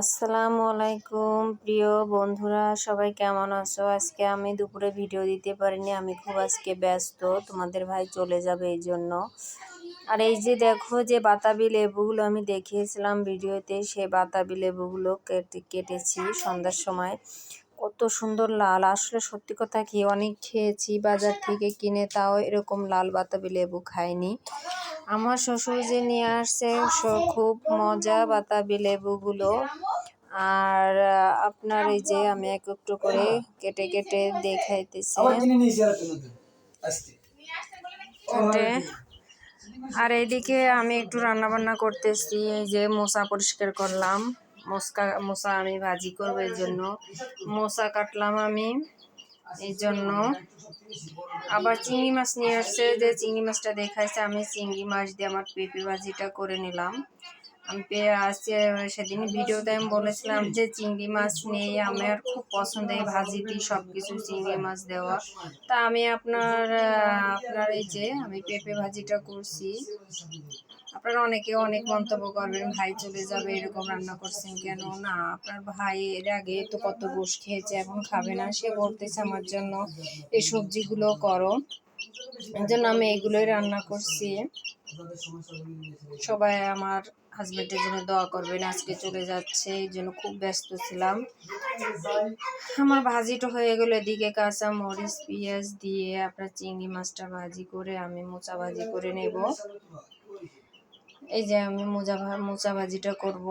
আসসালামু আলাইকুম। প্রিয় বন্ধুরা, সবাই কেমন আছো? আজকে আমি দুপুরে ভিডিও দিতে পারিনি, আমি খুব আজকে ব্যস্ত, তোমাদের ভাই চলে যাবে এই জন্য। আর এই যে দেখো যে বাতাবি লেবুগুলো আমি দেখিয়েছিলাম ভিডিওতে, সে বাতাবি লেবুগুলো কেটে কেটেছি সন্ধ্যার সময়। কত সুন্দর লাল। আসলে সত্যি কথা কি অনেক খেয়েছি বাজার থেকে কিনে তাও এরকম লাল বাতাবি লেবু খাইনি। আমার শ্বশুর যে নিয়ে আসছে খুব মজা বাতাবি লেবুগুলো। আর আপনার এই যে আমি এক একটু করে কেটে কেটে দেখাইতেছি। আর এইদিকে আমি একটু রান্না বান্না করতেছি এই যে মশা পরিষ্কার করলাম। মশকা, মশা আমি ভাজি করব এই জন্য। মশা কাটলাম আমি এই জন্য। আবার চিংড়ি মাছ নিয়ে আসছে, যে চিংড়ি মাছটা দেখাইছে, আমি চিংড়ি মাছ দিয়ে আমার পেঁপে ভাজিটা করে নিলাম। আজকে সেদিন ভিডিওতে আমি বলেছিলাম যে চিংড়ি মাছ নিয়ে আমার খুব পছন্দ এই দিই সব কিছু চিংড়ি মাছ দেওয়া। তা আমি আপনার আপনার এই যে আমি পেঁপে ভাজিটা করছি, আপনারা অনেকে অনেক মন্তব্য করবেন, ভাই চলে যাবে, এরকম রান্না করছেন কেন? না, আপনার ভাই এর আগে তো কত গোশ খেয়েছে, এখন খাবে না, সে বলতেছে আমার জন্য, এই সবজিগুলো করো। এই জন্য আমি এগুলোই রান্না করছি। সবাই আমার হাজব্যান্ডের জন্য দোয়া করবেন, আজকে চলে যাচ্ছে, এই জন্য খুব ব্যস্ত ছিলাম। আমার ভাজিটা হয়ে গেল এদিকে, কাঁচা মরিচ, পেঁয়াজ দিয়ে আপনার চিংড়ি মাছটা ভাজি করে আমি মোচা ভাজি করে নেব। এই যে আমি মোজা মোচা ভাজিটা করব।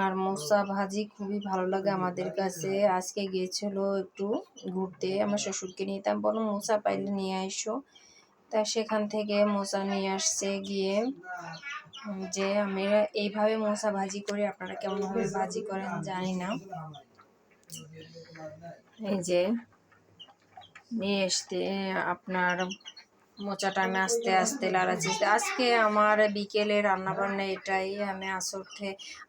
আর মোচা ভাজি খুবই ভালো লাগে আমাদের কাছে। আজকে গিয়েছিল একটু ঘুরতে, আমার শ্বশুরকে তা বলো মোচা পাইলে নিয়ে আইসো। তা সেখান থেকে মোচা নিয়ে আসছে গিয়ে যে আমি এইভাবে মোচা ভাজি করি, আপনারা কেমনভাবে ভাজি করেন জানি না। এই যে নিয়ে আসতে আপনার মোচাটা আমি আস্তে আস্তে লাড়াচ্ছি আজকে আমার বিকেলে রান্নাবান্না এটাই, আমি আসর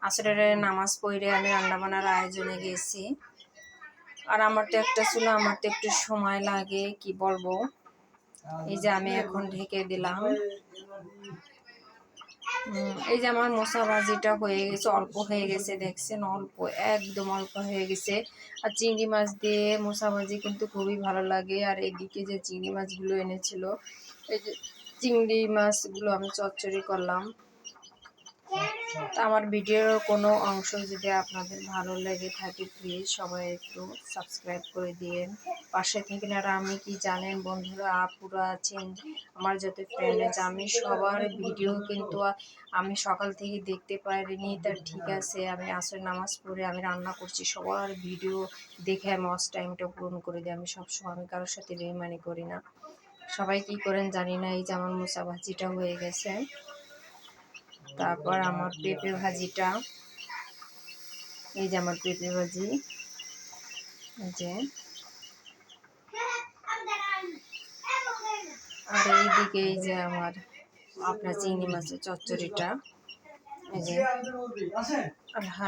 আসরের নামাজ পড়ে আমি রান্নাবান্নার আয়োজনে গেছি। আর আমার তো একটা ছিল আমার তো একটু সময় লাগে, কি বলব? এই যে আমি এখন ঢেকে দিলাম। এই যে আমার মশা ভাজিটা হয়ে গেছে, অল্প হয়ে গেছে দেখছেন, অল্প, একদম অল্প হয়ে গেছে। আর চিংড়ি মাছ দিয়ে মশা ভাজি কিন্তু খুবই ভালো লাগে। আর এদিকে যে চিংড়ি মাছগুলো এনেছিল, এই যে চিংড়ি মাছগুলো আমি চচ্চড়ি করলাম। আমার ভিডিওর কোনো অংশ যদি আপনাদের ভালো লেগে থাকে প্লিজ সবাই একটু সাবস্ক্রাইব করে দিন পাশে থেকে আর আমি কি জানেন বন্ধুরা, আপুরা আছেন, আমার যত ফ্রেন্ড আছে, আমি সবার ভিডিও কিন্তু আমি সকাল থেকে দেখতে পারিনি। তার ঠিক আছে, আমি আসলে নামাজ পড়ে আমি রান্না করছি, সবার ভিডিও দেখে আমি টাইমটা পূরণ করে দিই। আমি সবসময় আমি কারোর সাথে বেইমানি করি না। সবাই কি করেন জানি না, এই যে আমার হয়ে গেছে। তারপর আমার পেঁপে ভাজিটা। এই যে আমার পেঁপে ভাজি। যে। আর এইদিকে এই যে আমার আপনার চিংড়ি মাছের চচ্চড়িটা। এই যে। আল্লাহ